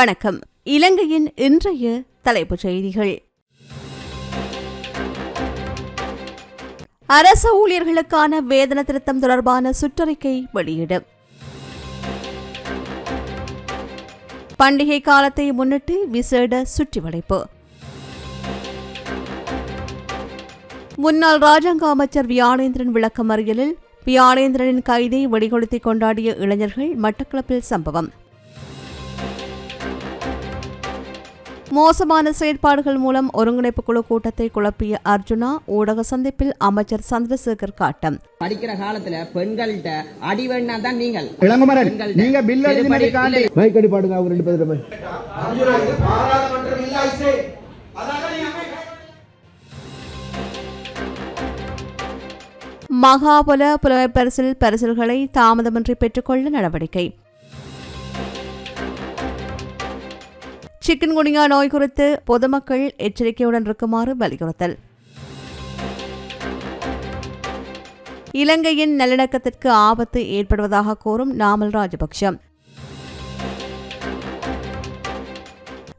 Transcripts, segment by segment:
வணக்கம். இலங்கையின் இன்றைய தலைப்புச் செய்திகள். அரச ஊழியர்களுக்கான வேதன திருத்தம் தொடர்பான சுற்றறிக்கை வெளியிடும் பண்டிகை காலத்தை முன்னிட்டு விசேட சுற்றிவளைப்பு. முன்னாள் ராஜாங்க அமைச்சர் வியானேந்திரன் விளக்கமறியலில் வியானேந்திரனின் கைதை வெடிகொளுத்தி கொண்டாடிய இளைஞர்கள் மட்டக்களப்பில் சம்பவம். மோசமான செயற்பாடுகள் மூலம் ஒருங்கிணைப்பு குழு கூட்டத்தை குழப்பிய அர்ஜுனா ஊடக சந்திப்பில் அமைச்சர் சந்திரசேகர் காட்டம். படிக்கிற காலத்துல பெண்கள்கிட்ட அடிவேண்ணா தான் நீங்கள். இளங்குமரன் பெண்கள்ட்ட நீங்க பில் எழுதி செருப்படி மாதிரி காட்டி இல்லை. மைக் அடி பாடுங்க அவங்க ரெண்டு பேரும். மகாபல புலமைப் பரிசில் பரிசில்களை தாமதமின்றி பெற்றுக்கொள்ள நடவடிக்கை. சிக்கன்குனியா நோய் குறித்து பொதுமக்கள் எச்சரிக்கையுடன் இருக்குமாறு வலியுறுத்தல். இலங்கையின் நல்லிணக்கத்திற்கு ஆபத்து ஏற்படுவதாக கூறும் நாமல் ராஜபக்ஷ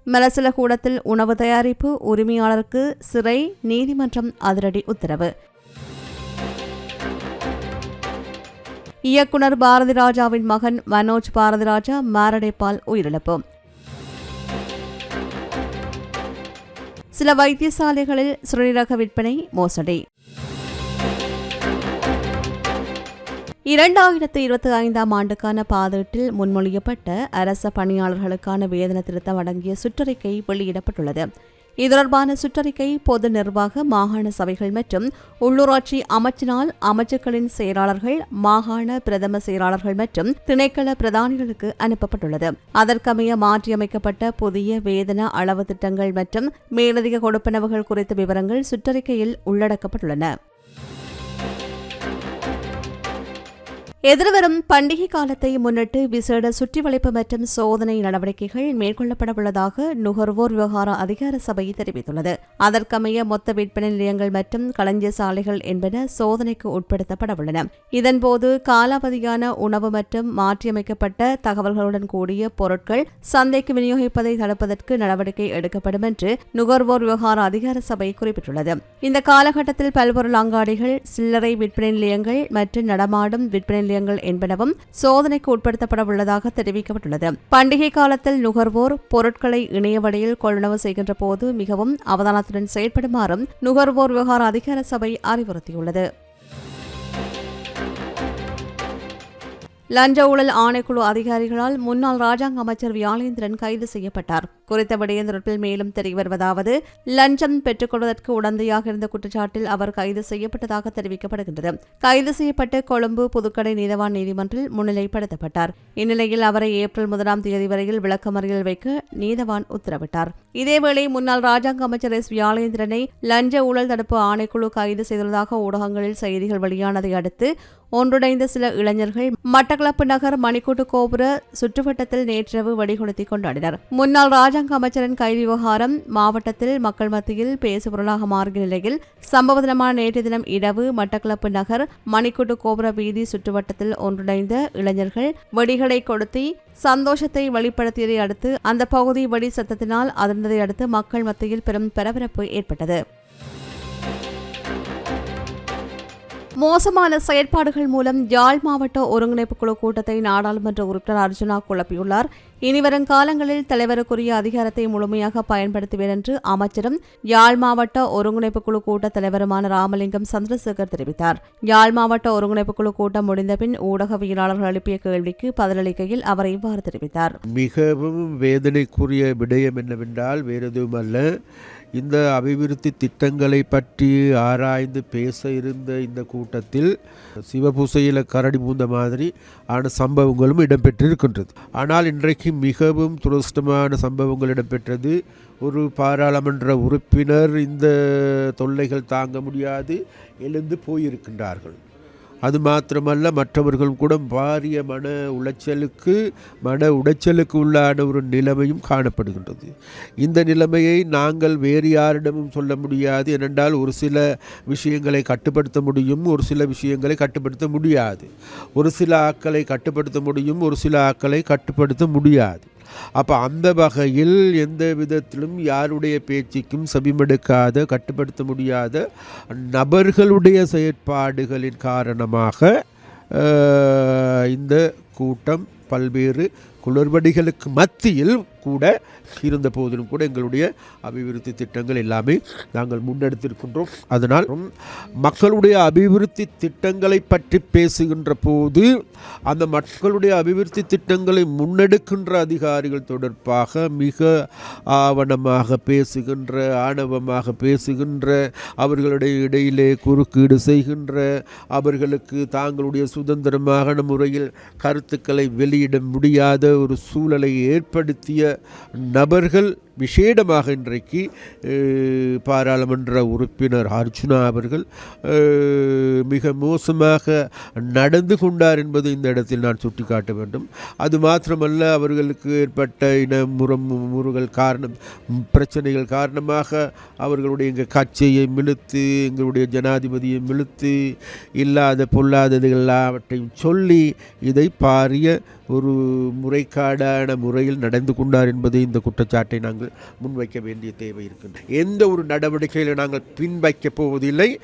மலசில கூடத்தில் உணவு தயாரிப்பு உரிமையாளருக்கு சிறை நீதிமன்றம் அதிரடி உத்தரவு. இயக்குனர் பாரதி ராஜாவின் மகன் மனோஜ் பாரதிராஜா மாரடைப்பால் உயிரிழப்பு. சில வைத்தியசாலைகளில் சிறுநீரக விற்பனை மோசடி. இரண்டாயிரத்து இருபத்தி ஐந்தாம் ஆண்டுக்கான பாதீட்டில் முன்மொழியப்பட்ட அரச பணியாளர்களுக்கான வேதன திருத்தம் அடங்கிய சுற்றறிக்கை வெளியிடப்பட்டுள்ளது. இது தொடர்பான சுற்றறிக்கை பொது நிர்வாக மாகாண சபைகள் மற்றும் உள்ளூராட்சி அமைச்சினால் அமைச்சுக்களின் செயலாளர்கள் மாகாண பிரதம செயலாளர்கள் மற்றும் திணைக்கள பிரதானிகளுக்கு அனுப்பப்பட்டுள்ளது. அதற்கமைய மாற்றியமைக்கப்பட்ட புதிய வேதன அளவு திட்டங்கள் மற்றும் மேலதிக கொடுப்பனவுகள் குறித்த விவரங்கள் சுற்றறிக்கையில் உள்ளடக்கப்பட்டுள்ளன. எதிர்வரும் பண்டிகை காலத்தை முன்னிட்டு விசேட சுற்றிவளைப்பு மற்றும் சோதனை நடவடிக்கைகள் மேற்கொள்ளப்படவுள்ளதாக நுகர்வோர் விவகார அதிகார சபை தெரிவித்துள்ளது. அதற்கமைய மொத்த விற்பனை நிலையங்கள் மற்றும் களஞ்சிய சாலைகள் என்பன சோதனைக்கு உட்படுத்தப்படவுள்ளன இதன்போது காலாவதியான உணவு மற்றும் மாற்றியமைக்கப்பட்ட தகவல்களுடன் கூடிய பொருட்கள் சந்தைக்கு விநியோகிப்பதை தடுப்பதற்கு நடவடிக்கை எடுக்கப்படும் என்று நுகர்வோர் விவகார அதிகார சபை குறிப்பிட்டுள்ளது. இந்த காலகட்டத்தில் பல்பொருள் அங்காடிகள் சில்லறை விற்பனை நிலையங்கள் மற்றும் நடமாடும் விற்பனை நிலையங்கள் என்பனவும் சோதனைக்கு உட்படுத்தப்பட உள்ளதாக தெரிவிக்கப்பட்டுள்ளது. பண்டிகை காலத்தில் நுகர்வோர் பொருட்களை இணையவடையில் கொள்வனவு செய்கின்ற போது மிகவும் அவதானத்துடன் செயற்படுமாறும் நுகர்வோர் விவகார அதிகார சபை அறிவுறுத்தியுள்ளது. லஞ்ச ஊழல் ஆணைக்குழு அதிகாரிகளால் முன்னாள் ராஜாங்க அமைச்சர் வியாழேந்திரன் கைது செய்யப்பட்டார். குறித்த விடயந்தொடர்பில் மேலும் தெரியவருவதாவது லஞ்சம் பெற்றுக்கொள்வதற்கு உடந்தையாக இருந்த குற்றச்சாட்டில் அவர் கைது செய்யப்பட்டதாக தெரிவிக்கப்படுகின்றது. கைது செய்யப்பட்டு கொழும்பு புதுக்கடை நீதவான் நீதிமன்றில் முன்னிலைப்படுத்தப்பட்டார். இந்நிலையில் அவரை ஏப்ரல் முதலாம் தேதி வரையில் விளக்கமறியல் வைக்க நீதவான் உத்தரவிட்டார். இதேவேளை முன்னாள் ராஜாங்க அமைச்சர் எஸ். வியாழேந்திரனை லஞ்ச ஊழல் தடுப்பு ஆணைக்குழு கைது செய்துள்ளதாக ஊடகங்களில் செய்திகள் வெளியானதை அடுத்து ஒன்றிணைந்த சில இளைஞர்கள் மட்டக்களப்பு நகர் மணிக்கூட்டு கோபுர சுற்றுவட்டத்தில் நேற்றிரவு வெடிகொளுத்தி கொண்டாடினர். முன்னாள் ராஜா ராஜாங்க அமைச்சரின் கைது விவகாரம் மாவட்டத்தில் மக்கள் மத்தியில் பேசுபொருளாக மாறிய நிலையில் சம்பவ தினமான நேற்று தினம் இரவு மட்டக்களப்பு நகர் மணிக்கூட்டு கோபுர வீதி சுற்றுவட்டத்தில் ஒன்றிணைந்த இளைஞர்கள் வெடிகளை கொளுத்தி சந்தோஷத்தை வெளிப்படுத்தியதை அடுத்து அந்த பகுதி வெடி சத்தத்தினால் அதிர்ந்ததை அடுத்து மக்கள் மத்தியில் பெரும் பரபரப்பு ஏற்பட்டது. மோசமான செயற்பாடுகள் மூலம் யாழ் மாவட்ட ஒருங்கிணைப்பு குழு கூட்டத்தை நாடாளுமன்ற உறுப்பினர் அர்ஜுனா குழப்பியுள்ளார். இனிவரும் காலங்களில் தலைவருக்குரிய அதிகாரத்தை முழுமையாக பயன்படுத்துவேன் என்று அமைச்சரும் யாழ் மாவட்ட ஒருங்கிணைப்பு குழு கூட்ட தலைவருமான ராமலிங்கம் சந்திரசேகர் தெரிவித்தார். யாழ் மாவட்ட ஒருங்கிணைப்பு குழு கூட்டம் முடிந்தபின் ஊடகவியலாளர்கள் எழுப்பிய கேள்விக்கு பதிலளிக்கையில் அவர் இவ்வாறு தெரிவித்தார். மிகவும் வேதனைக்குரிய விடயம் என்னவென்றால் வேறு எதுவும் அல்ல இந்த அபிவிருத்தி திட்டங்களை பற்றி ஆராய்ந்து பேச இருந்த இந்த கூட்டத்தில் சிவபூசையில் கரடி பூந்த மாதிரி ஆன சம்பவங்களும் இடம்பெற்றிருக்கின்றது. ஆனால் இன்றைக்கு மிகவும் துரஷ்டமான சம்பவங்கள் இடம்பெற்றது. ஒரு பாராளுமன்ற உறுப்பினர் இந்த தொல்லைகள் தாங்க முடியாது. எழுந்து போயிருக்கின்றார்கள். அது மாத்திரமல்ல மற்றவர்களும் கூட பாரிய மன உளைச்சலுக்கு மன உடைச்சலுக்கு உள்ளான ஒரு நிலைமையும் காணப்படுகின்றது. இந்த நிலைமையை நாங்கள் வேறு யாரிடமும் சொல்ல முடியாது. ஏனென்றால் ஒரு சில விஷயங்களை கட்டுப்படுத்த முடியும் ஒரு சில விஷயங்களை கட்டுப்படுத்த முடியாது. ஒரு சில ஆக்களை கட்டுப்படுத்த முடியும் ஒரு சில ஆக்களை கட்டுப்படுத்த முடியாது. அப்போ அந்த வகையில் எந்த விதத்திலும் யாருடைய பேச்சுக்கும் செவிமெடுக்காத கட்டுப்படுத்த முடியாத நபர்களுடைய செயற்பாடுகளின் காரணமாக இந்த கூட்டம் பல்வேறு குளறுபடிகளுக்கு மத்தியில் கூட இருந்த போதிலும் கூட எங்களுடைய அபிவிருத்தி திட்டங்கள் எல்லாமே நாங்கள் முன்னெடுத்திருக்கின்றோம். அதனால் மக்களுடைய அபிவிருத்தி திட்டங்களை பற்றி பேசுகின்ற போது அந்த மக்களுடைய அபிவிருத்தி திட்டங்களை முன்னெடுக்கின்ற அதிகாரிகள் தொடர்பாக மிக ஆவணமாக பேசுகின்ற ஆணவமாக பேசுகின்ற அவர்களுடைய இடையிலே குறுக்கீடு செய்கின்ற அவர்களுக்கு தாங்களுடைய சுதந்திரமான முறையில் கருத்துக்களை வெளியிட முடியாத ஒரு சூழலை ஏற்படுத்திய நபர்கள் விசேடமாக இன்றைக்கு பாராளுமன்ற உறுப்பினர் அர்ஜுனா அவர்கள் மிக மோசமாக நடந்து கொண்டார் என்பது இந்த இடத்தில் நான் சுட்டிக்காட்ட வேண்டும். அது மாத்திரமல்ல அவர்களுக்கு ஏற்பட்ட இன முறம் முறுகள் காரணம் பிரச்சனைகள் காரணமாக அவர்களுடைய எங்கள் கட்சியை மிழுத்து எங்களுடைய ஜனாதிபதியை மிழுத்து இல்லாத பொல்லாததுகள் எல்லாவற்றையும் சொல்லி இதை பாரிய ஒரு முறைக்காடான முறையில் நடந்து கொண்டார் என்பது இந்த குற்றச்சாட்டை நாங்கள் முன்வைக்க வேண்டிய தேவை இருக்கின்றது. எந்த ஒரு நடவடிக்கையிலும் நாங்கள் பின்வைக்கப் போவதில்லை.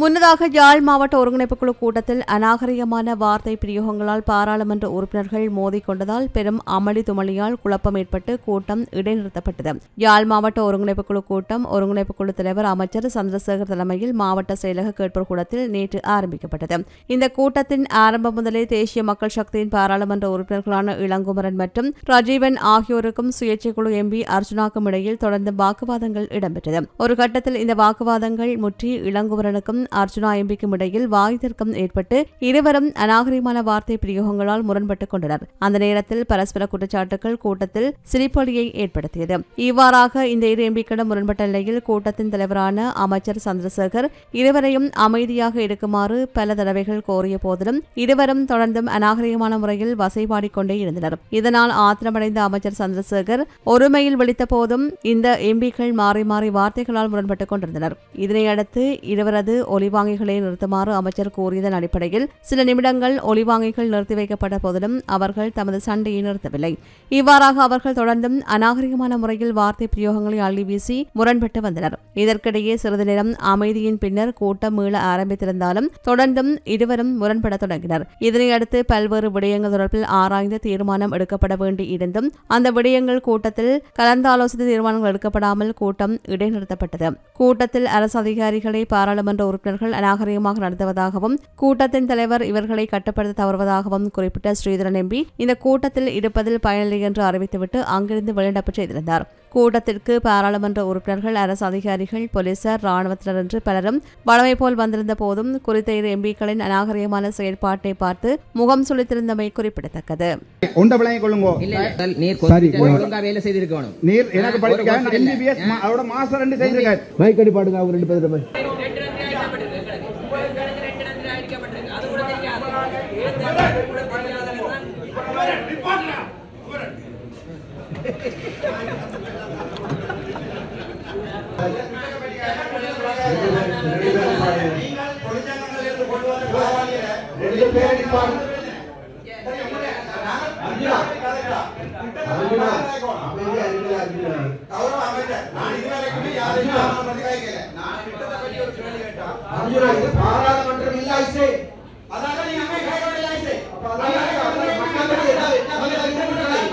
முன்னதாக யாழ் மாவட்ட ஒருங்கிணைப்பு குழு கூட்டத்தில் அநாகரிகமான வார்த்தை பிரயோகங்களால் பாராளுமன்ற உறுப்பினர்கள் மோதிக்கொண்டதால் பெரும் அமளி துமளியால் குழப்பம் ஏற்பட்டு கூட்டம் இடைநிறுத்தப்பட்டது. யாழ் மாவட்ட ஒருங்கிணைப்பு குழு கூட்டம் ஒருங்கிணைப்பு குழு தலைவர் அமைச்சர் சந்திரசேகர் தலைமையில் மாவட்ட செயலக கேட்போர் கூடத்தில் நேற்று ஆரம்பிக்கப்பட்டது. இந்த கூட்டத்தின் ஆரம்பம் முதலே தேசிய மக்கள் சக்தியின் பாராளுமன்ற உறுப்பினர்களான இளங்குமரன் மற்றும் ரஜீவன் ஆகியோருக்கும் சுயேட்சை குழு எம்பி அர்ஜுனாக்கும் இடையில் தொடர்ந்து வாக்குவாதங்கள் இடம்பெற்றது. ஒரு கட்டத்தில் இந்த வாக்குவாதங்கள் முற்றி இளங்குமரனுக்கும் அர்ஜுனா எம்பிக்கும் இடையில் வாய் தர்க்கம் ஏற்பட்டு இருவரும் அநாகரிகமான வார்த்தை பிரயோகங்களால் முரண்பட்டுக் கொண்டனர். அந்த நேரத்தில் பரஸ்பர குற்றச்சாட்டுகள் கூட்டத்தில் சிரிப்பொலியை ஏற்படுத்தியது. இவ்வாறாக இந்த இரு எம்பிக்களிடம் முரண்பட்ட நிலையில் கூட்டத்தின் தலைவரான அமைச்சர் சந்திரசேகர் இருவரையும் அமைதியாக இருக்குமாறு பல தடவைகள் கோரிய போதிலும் இருவரும் தொடர்ந்தும் அநாகரிகமான முறையில் வசைபாடிக்கொண்டே இருந்தனர். இதனால் ஆத்திரமடைந்த அமைச்சர் சந்திரசேகர் ஒருமையில் விழித்த போதும் இந்த எம்பிக்கள் மாறி மாறி வார்த்தைகளால் முரண்பட்டுக் கொண்டிருந்தனர். இதனையடுத்து இருவரது ஒலிவாங்கிகளை நிறுத்துமாறு அமைச்சர் கூறியதன் அடிப்படையில் சில நிமிடங்கள் ஒலிவாங்கிகள் நிறுத்தி வைக்கப்பட்ட போதிலும் அவர்கள் தமது சண்டையை நிறுத்தவில்லை. இவ்வாறாக அவர்கள் தொடர்ந்தும் அநாகரிகமான முறையில் வார்த்தை பிரயோகங்களை அள்ளி வீசி முரண்பட்டு வந்தனர். இதற்கிடையே சிறிது நேரம் அமைதியின் பின்னர் கூட்டம் மீள ஆரம்பித்திருந்தாலும் தொடர்ந்தும் இருவரும் முரண்பட தொடங்கினர். இதனையடுத்து பல்வேறு விடயங்கள் தொடர்பில் ஆராய்ந்து தீர்மானம் எடுக்கப்பட வேண்டி இருந்தும் அந்த விடயங்கள் கூட்டத்தில் கலந்தாலோசித்த தீர்மானங்கள் எடுக்கப்படாமல் கூட்டம் இடைநிறுத்தப்பட்டது. கூட்டத்தில் அரசு அதிகாரிகளை பாராளுமன்ற உறுப்பினர்கள் அநாகரிகமாக நடத்துவதாகவும் கூட்டத்தின் தலைவர் இவர்களை கட்டுப்படுத்த தவறுவதாகவும் குறிப்பிட்ட ஸ்ரீதரன் எம்பி இந்த கூட்டத்தில் இருப்பதில் பயனில்லை என்று அறிவித்துவிட்டு அங்கிருந்து வெளிநடப்பு செய்திருந்தார். கூட்டத்திற்கு பாராளுமன்ற உறுப்பினர்கள் அரசு அதிகாரிகள் போலீசார் ராணுவத்தினர் என்று பலரும் வளமை போல் வந்திருந்த போதும் குறித்த இரு எம்பிக்களின் அநாகரிகமான செயற்பாட்டை பார்த்து முகம் சுளித்திருந்தமை குறிப்பிடத்தக்கது. உண்ட விளங்கிக் கொள்ளுங்கோ இல்ல இல்ல, நீர் சரி, கொதிக்க ஒழுங்கா வேலை செய்திருக்கணும் நீர்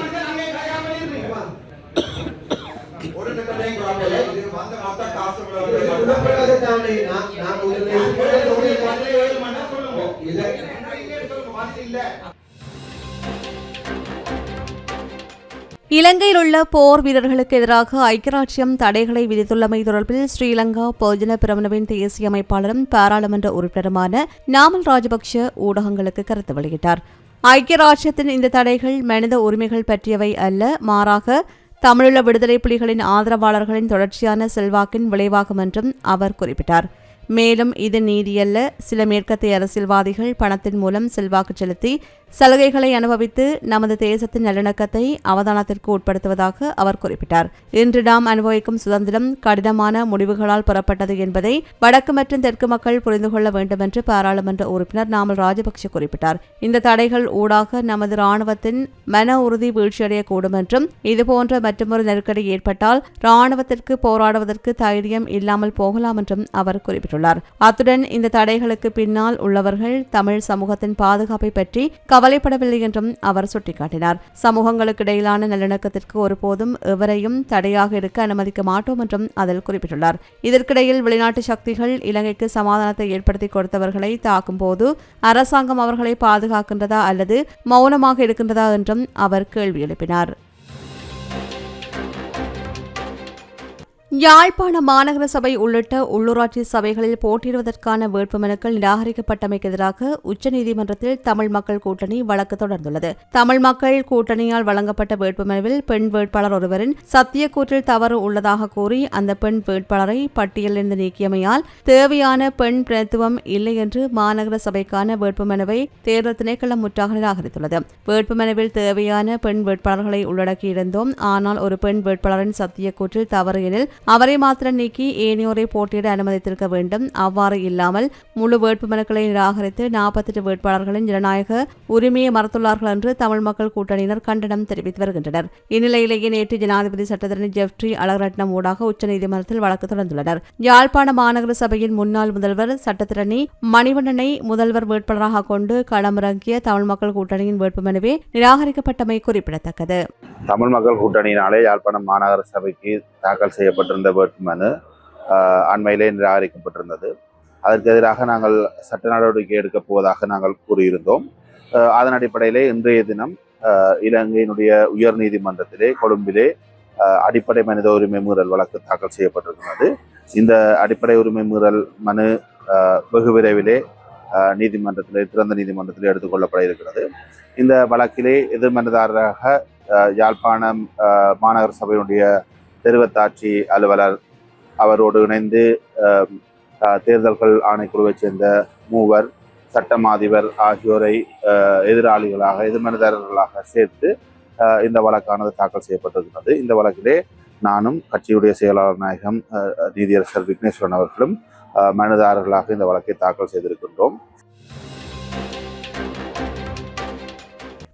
எனக்கு ஒரு படிக்க மாசம் இல்ல. எம்பிபிஎஸ் அதோட மாசம் ரெண்டு செய்திருக்காரு இலங்கையில் உள்ள போர் வீரர்களுக்கு எதிராக ஐக்கியராட்சியம் தடைகளை விதித்துள்ளமை தொடர்பில் ஸ்ரீலங்கா பொதுஜன பிரமணவின் தேசிய அமைப்பாளரும் பாராளுமன்ற உறுப்பினருமான நாமல் ராஜபக்ஷ ஊடகங்களுக்கு கருத்து வெளியிட்டார். ஐக்கியராட்சியத்தின் இந்த தடைகள் மனித உரிமைகள் பற்றியவை அல்ல மாறாக தமிழீழ விடுதலை புலிகளின் ஆதரவாளர்களின் தொடர்ச்சியான செல்வாக்கின் விளைவாகும் என்றும் அவர் குறிப்பிட்டார். மேலும் இது நீதியல்ல. சில மேற்கத்திய அரசியல்வாதிகள் பணத்தின் மூலம் செல்வாக்கு செலுத்தி சலுகைகளை அனுபவித்து நமது தேசத்தின் நல்லிணக்கத்தை அவதானத்திற்கு உட்படுத்துவதாக அவர் குறிப்பிட்டார். இன்று நாம் அனுபவிக்கும் சுதந்திரம் கடினமான முடிவுகளால் பெறப்பட்டது என்பதை வடக்கு மற்றும் தெற்கு மக்கள் புரிந்து கொள்ள வேண்டும் என்று பாராளுமன்ற உறுப்பினர் நாமல் ராஜபக்ஷ குறிப்பிட்டார். இந்த தடைகள் ஊடாக நமது ராணுவத்தின் மன உறுதி வீழ்ச்சியடையக்கூடும் என்றும் இதுபோன்ற மற்றொரு நெருக்கடி ஏற்பட்டால் ராணுவத்திற்கு போராடுவதற்கு தைரியம் இல்லாமல் போகலாம் என்றும் அவர் குறிப்பிட்டுள்ளார். அத்துடன் இந்த தடைகளுக்கு பின்னால் உள்ளவர்கள் தமிழ் சமூகத்தின் பாதுகாப்பை பற்றி கவலைப்படவில்லை என்றும் அவர் சுட்டிக்காட்டினார். சமூகங்களுக்கு இடையிலான நல்லிணக்கத்திற்கு ஒருபோதும் எவரையும் தடையாக இருக்க அனுமதிக்க மாட்டோம் என்றும் அதில் குறிப்பிட்டுள்ளார். இதற்கிடையில் வெளிநாட்டு சக்திகள் இலங்கைக்கு சமாதானத்தை ஏற்படுத்தி கொடுத்தவர்களை தாக்கும் போது அரசாங்கம் அவர்களை பாதுகாக்கின்றதா அல்லது மௌனமாக இருக்கின்றதா என்றும் அவர் கேள்வி எழுப்பினார். யாழ்ப்பாண மாநகர சபை உள்ளிட்ட உள்ளூராட்சி சபைகளில் போட்டியிடுவதற்கான வேட்புமனுக்கள் நிராகரிக்கப்பட்டமைக்கு எதிராக உச்சநீதிமன்றத்தில் தமிழ் மக்கள் கூட்டணி வழக்கு தொடர்ந்துள்ளது. தமிழ் மக்கள் கூட்டணியால் வழங்கப்பட்ட வேட்புமனுவில் பெண் வேட்பாளர் ஒருவரின் சத்தியக்கூற்றில் தவறு உள்ளதாக கூறி அந்த பெண் வேட்பாளரை பட்டியலிருந்து நீக்கியமையால் தேவையான பெண் பிரதித்துவம் இல்லை என்று மாநகர சபைக்கான வேட்புமனுவை தேர்தல் திணைக்களம் முற்றாக நிராகரித்துள்ளது. வேட்புமனுவில் தேவையான பெண் வேட்பாளர்களை உள்ளடக்கியிருந்தோம். ஆனால் ஒரு பெண் வேட்பாளரின் சத்தியக்கூற்றில் தவறு எனில் அவரை மாத்திரம் நீக்கி ஏனையோரை போட்டியிட அனுமதித்திருக்க வேண்டும். அவ்வாறு இல்லாமல் முழு வேட்புமனுக்களை நிராகரித்து நாற்பத்தெட்டு வேட்பாளர்களின் ஜனநாயக உரிமையை மறுத்துள்ளார்கள் என்று தமிழ் மக்கள் கூட்டணியினர் கண்டனம் தெரிவித்து வருகின்றனர். இந்நிலையிலேயே நேற்று ஜனாதிபதி சட்டத்தரணி ஜெஃப்ரி அழகரட்னம் ஊடாக உச்சநீதிமன்றத்தில் வழக்கு தொடர்ந்துள்ளனர். யாழ்ப்பாண மாநகர சபையின் முன்னாள் முதல்வர் சட்டத்திரணி மணிவண்ணனை முதல்வர் வேட்பாளராக கொண்டு களமிறங்கிய தமிழ் மக்கள் கூட்டணியின் வேட்புமனுவே நிராகரிக்கப்பட்டமை குறிப்பிடத்தக்கது. தமிழ் மக்கள் கூட்டணியினாலே யாழ்ப்பாணம் மாநகர சபைக்கு தாக்கல் செய்யப்பட்டிருந்த வேட்புமனு ஆஹ், அண்மையிலே நிராகரிக்கப்பட்டிருந்தது. அதற்கு எதிராக நாங்கள் சட்ட நடவடிக்கை எடுக்கப் போவதாக நாங்கள் கூறியிருந்தோம். அதன் அடிப்படையிலே இன்றைய தினம் இலங்கையினுடைய உயர் நீதிமன்றத்திலே கொழும்பிலே அடிப்படை மனித உரிமை மீறல் வழக்கு தாக்கல் செய்யப்பட்டிருக்கிறது. இந்த அடிப்படை உரிமை மீறல் மனு வெகு விரைவிலே நீதிமன்றத்திலே திறந்த நீதிமன்றத்தில் எடுத்துக்கொள்ளப்பட இருக்கிறது. இந்த வழக்கிலே எதிர்மனதாரராக யாழ்ப்பாணம் மாநகர சபையினுடைய தெருவத்தாட்சி அலுவலர் அவரோடு இணைந்து தேர்தல்கள் ஆணைக்குழுவைச் சேர்ந்த மூவர் சட்டமாதிபர் ஆகியோரை எதிராளிகளாக எதிர்மனதாரர்களாக சேர்த்து இந்த வழக்கானது தாக்கல் செய்யப்பட்டிருக்கிறது. இந்த வழக்கிலே நானும் கட்சியுடைய செயலாளர் நாயகம் நீதியரசர் விக்னேஸ்வரன் அவர்களும் அஹ், மனுதாரர்களாக இந்த வழக்கை தாக்கல் செய்திருக்கின்றோம்.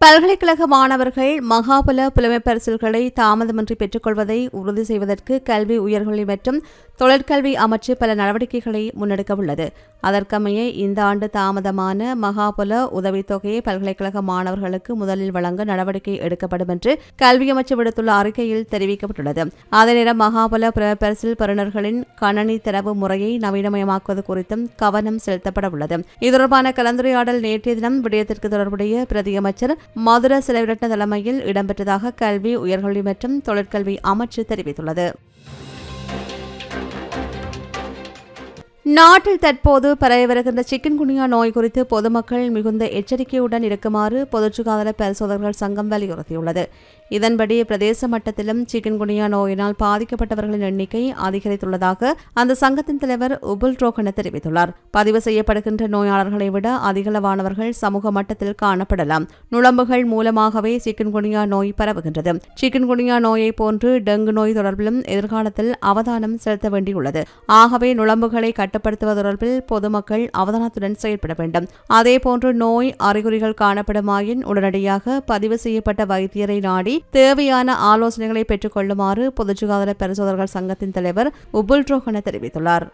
பல்கலைக்கழக மாணவர்கள் மகாபல புலமை பரிசில்களை தாமதமின்றி பெற்றுக்கொள்வதை உறுதி செய்வதற்கு கல்வி உயர்கல்வி மற்றும் தொழிற்கல்வி அமைச்சு பல நடவடிக்கைகளை முன்னெடுக்க உள்ளது. அதற்கமைய இந்த ஆண்டு தாமதமான மகாபல உதவித்தொகையை பல்கலைக்கழக மாணவர்களுக்கு முதலில் வழங்க நடவடிக்கை எடுக்கப்படும் என்று கல்வி அமைச்சு விடுத்துள்ள அறிக்கையில் தெரிவிக்கப்பட்டுள்ளது. அதே நேரம் மகாபல புலமைப் பரிசில் பெறுநர்களின் கணனி தரவு முறையை நவீனமயமாக்குவது குறித்தும் கவனம் செலுத்தப்பட உள்ளது. இது தொடர்பான கலந்துரையாடல் நேற்றைய தினம் விடயத்திற்கு தொடர்புடைய பிரதியமைச்சர் மதுர செலவிரட்ன தலைமையில் இடம்பெற்றதாக கல்வி உயர்கல்வி மற்றும் தொழிற்கல்வி அமைச்சு தெரிவித்துள்ளது. நாட்டில் தற்போது பரவி வருகின்ற சிக்கன் குனியா நோய் குறித்து பொதுமக்கள் மிகுந்த எச்சரிக்கையுடன் இருக்குமாறு பொது சுகாதார பரிசோதகர்கள் சங்கம் வலியுறுத்தியுள்ளது. இதன்படி பிரதேச மட்டத்திலும் சிக்கன் குனியா நோயினால் பாதிக்கப்பட்டவர்களின் எண்ணிக்கை அதிகரித்துள்ளதாக அந்த சங்கத்தின் தலைவர் உபுல் ரோகன தெரிவித்துள்ளார். பதிவு செய்யப்படுகின்ற நோயாளர்களை விட அதிகளவானவர்கள் சமூக மட்டத்தில் காணப்படலாம். நுழம்புகள் மூலமாகவே சிக்கன் குனியா நோய் பரவுகின்றது. சிக்கன் குனியா நோயை போன்று டெங்கு நோய் தொடர்பிலும் எதிர்காலத்தில் அவதானம் செலுத்த வேண்டியுள்ளது. ஆகவே நுழம்புகளை கட்ட கட்டுப்படுத்துவது தொடர்பில் பொதுமக்கள் அவதானத்துடன் செயல்பட வேண்டும். அதேபோன்று நோய் அறிகுறிகள் காணப்படுமாயின் உடனடியாக பதிவு செய்யப்பட்ட வைத்தியரை நாடி தேவையான ஆலோசனைகளை பெற்றுக் கொள்ளுமாறு பொது சுகாதார பரிசோதகர்கள் சங்கத்தின் தலைவர் உபுல் ரோஹன தெரிவித்துள்ளார்.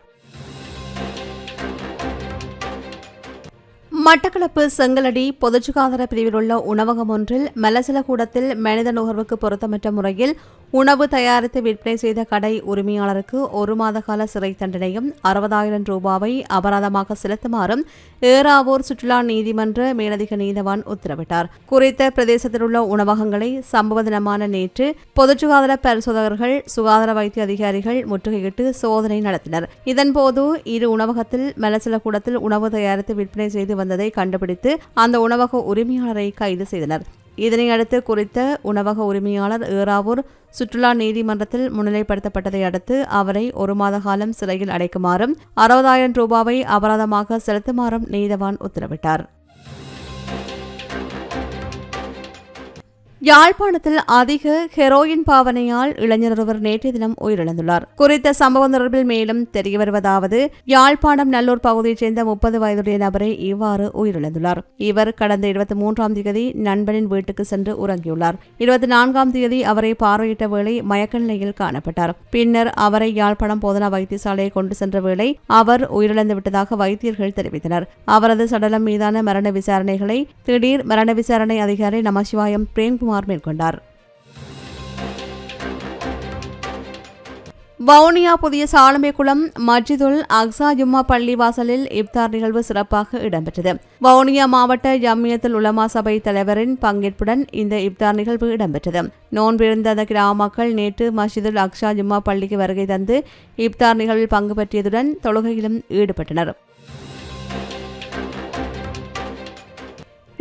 மட்டக்களப்பு செங்கலடி பொது சுகாதார பிரிவில் உள்ள உணவகம் ஒன்றில் மலசில கூடத்தில் மனித நுகர்வுக்கு பொருத்தமற்ற முறையில் உணவு தயாரித்து விற்பனை செய்த கடை உரிமையாளருக்கு ஒரு மாத கால சிறை தண்டனையும் அறுபதாயிரம் ரூபாவை அபராதமாக செலுத்துமாறும் ஏறாவூர் சுற்றுலா நீதிமன்ற மேலதிக நீதவான் உத்தரவிட்டார். குறித்த பிரதேசத்தில் உள்ள உணவகங்களை சம்பவ தினமான நேற்று பொது சுகாதார பரிசோதகர்கள் சுகாதார வைத்திய அதிகாரிகள் முற்றுகையிட்டு சோதனை நடத்தினர். இதன்போது இரு உணவகத்தில் மலசில கூடத்தில் உணவு தயாரித்து விற்பனை செய்து இருந்ததை கண்டுபிடித்து அந்த உணவக உரிமையாளரை கைது செய்தனர். இதனையடுத்து குறித்த உணவக உரிமையாளர் ஏறாவூர் சுற்றுலா நீதிமன்றத்தில் முன்னிலைப்படுத்தப்பட்டதை அடுத்து அவரை ஒரு மாத காலம் சிறையில் அடைக்குமாறும் அறுபதாயிரம் ரூபாவை அபராதமாக செலுத்துமாறும் நீதவான் உத்தரவிட்டார். யாழ்ப்பாணத்தில் அதிக ஹெரோயின் பாவனையால் இளைஞர் ஒருவர் நேற்றைய தினம் உயிரிழந்துள்ளார். குறித்த சம்பவம் தொடர்பில் மேலும் தெரிய வருவதாவது யாழ்ப்பாணம் நல்லூர் பகுதியைச் சேர்ந்த முப்பது வயதுடைய நபரை இவ்வாறு உயிரிழந்துள்ளார். இவர் கடந்த இருபத்தி மூன்றாம் தேதி நண்பனின் வீட்டுக்கு சென்று உறங்கியுள்ளார். இருபத்தி நான்காம் தேதி அவரை பார்வையிட்ட வேளை மயக்க நிலையில் காணப்பட்டார். பின்னர் அவரை யாழ்ப்பாணம் போதனா வைத்தியசாலையை கொண்டு சென்ற வேளை அவர் உயிரிழந்து விட்டதாக வைத்தியர்கள் தெரிவித்தனர். அவரது சடலம் மீதான மரண விசாரணைகளை திடீர் மரண விசாரணை அதிகாரி நமசிவாயம் பிரேம்குமார் மேற்கொண்டார். வவுனியா புதிய சாலமைக்குளம் மஜிதுல் அக்ஸா ஜும்மா பள்ளி வாசலில் இப்தார் நிகழ்வு சிறப்பாக இடம்பெற்றது. வவுனியா மாவட்ட ஜம்மியத்தில் உலமா சபை தலைவரின் பங்கேற்புடன் இந்த இப்தார் நிகழ்வு இடம்பெற்றது. நோன்பிருந்த அந்த கிராம மக்கள் நேற்று மஸ்ஜிதுல் அக்ஷா ஜும்மா பள்ளிக்கு வருகை தந்து இப்தார் நிகழ்வில் பங்கு பற்றியதுடன் தொழுகையிலும் ஈடுபட்டனர்.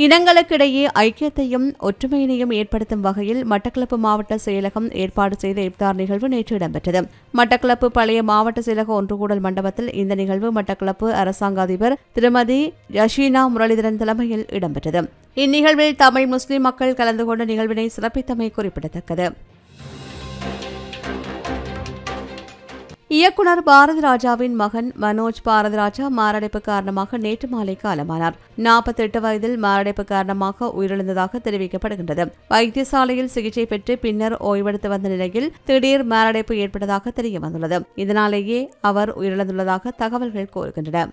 இனங்களுக்கிடையே ஐக்கியத்தையும் ஒற்றுமையினையும் ஏற்படுத்தும் வகையில் மட்டக்களப்பு மாவட்ட செயலகம் ஏற்பாடு செய்த இப்தார் நிகழ்வு நேற்று இடம்பெற்றது. மட்டக்களப்பு பழைய மாவட்ட செயலக ஒன்றுகூடல் மண்டபத்தில் இந்த நிகழ்வு மட்டக்களப்பு அரசாங்க அதிபர் திருமதி யஷீனா முரளிதரன் தலைமையில் இடம்பெற்றது. இந்நிகழ்வில் தமிழ் முஸ்லிம் மக்கள் கலந்து கொண்ட நிகழ்வினை சிறப்பித்தமை குறிப்பிடத்தக்கது. இயக்குனர் பாரதி ராஜாவின் மகன் மனோஜ் பாரதி ராஜா மாரடைப்பு காரணமாக நேற்று மாலை காலமானார். நாற்பத்தி எட்டு வயதில் மாரடைப்பு காரணமாக உயிரிழந்ததாக தெரிவிக்கப்படுகின்றது. வைத்தியசாலையில் சிகிச்சை பெற்று பின்னர் ஓய்வெடுத்து வந்த நிலையில் திடீர் மாரடைப்பு ஏற்பட்டதாக தெரிய வந்துள்ளது இதனாலேயே அவர் உயிரிழந்துள்ளதாக தகவல்கள் கூறுகின்றன.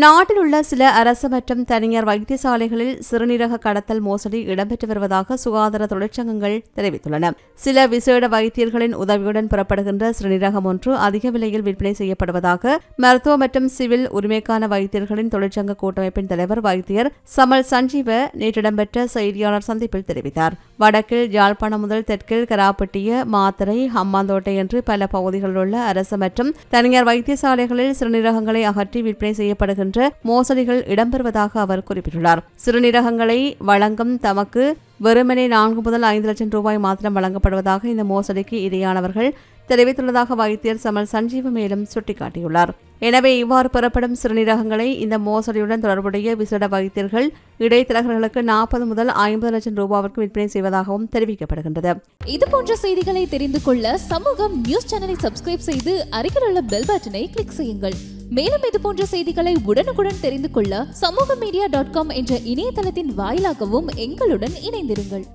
நாட்டில் உள்ள சில அரசு மற்றும் தனியார் வைத்தியசாலைகளில் சிறுநீரக கடத்தல் மோசடி இடம்பெற்று வருவதாக சுகாதார தொழிற்சங்கங்கள் தெரிவித்துள்ளன. சில விசேட வைத்தியர்களின் உதவியுடன் புறப்படுகின்ற சிறுநீரகம் ஒன்று அதிக விலையில் விற்பனை செய்யப்படுவதாக மருத்துவ மற்றும் சிவில் உரிமைக்கான வைத்தியர்களின் தொழிற்சங்க கூட்டமைப்பின் தலைவர் வைத்தியர் சமல் சஞ்சீவ நேற்று இடம்பெற்ற செய்தியாளர் சந்திப்பில் தெரிவித்தார். வடக்கில் யாழ்ப்பாணம் முதல் தெற்கில் கராப்பட்டிய மாத்தரை ஹம்மாந்தோட்டை என்று பல பகுதிகளில் உள்ள அரசு மற்றும் தனியார் வைத்தியசாலைகளில் சிறுநீரகங்களை அகற்றி விற்பனை வருகின்ற மோசடிகள் இடம்பெறுவதாக அவர் குறிப்பிட்டுள்ளார். சிறுநீரகங்களை வழங்கும் தமக்கு வெறுமனே நான்கு முதல் ஐந்து லட்சம் ரூபாய் மாத்திரம் வழங்கப்படுவதாக இந்த மோசடிக்கு இரையானவர்கள் தெரிவித்துள்ளதாக வைத்தியர் சமல் சஞ்சீவ மேலும் சுட்டிக்காட்டியுள்ளார். எனவே இவ்வாறு பெறப்படும் சிறுநீரகங்களை இந்த மோசடியுடன் தொடர்புடைய விசேட வைத்தியர்கள் இடைத்தரகர்களுக்கு நாற்பது முதல் ஐம்பது லட்சம் ரூபாவிற்கு விற்பனை செய்வதாகவும் தெரிவிக்கப்படுகின்றது. இது போன்ற செய்திகளை தெரிந்து கொள்ள சமூகம் நியூஸ் சேனலை சப்ஸ்கிரைப் செய்து அருகில் உள்ள பெல் பட்டனை கிளிக் செய்யுங்கள். மேலும் இது போன்ற செய்திகளை உடனுக்குடன் தெரிந்து கொள்ள சமூக மீடியா டாட் காம் என்ற இணையதளத்தின் வாயிலாகவும் எங்களுடன் இணைந்திருங்கள்.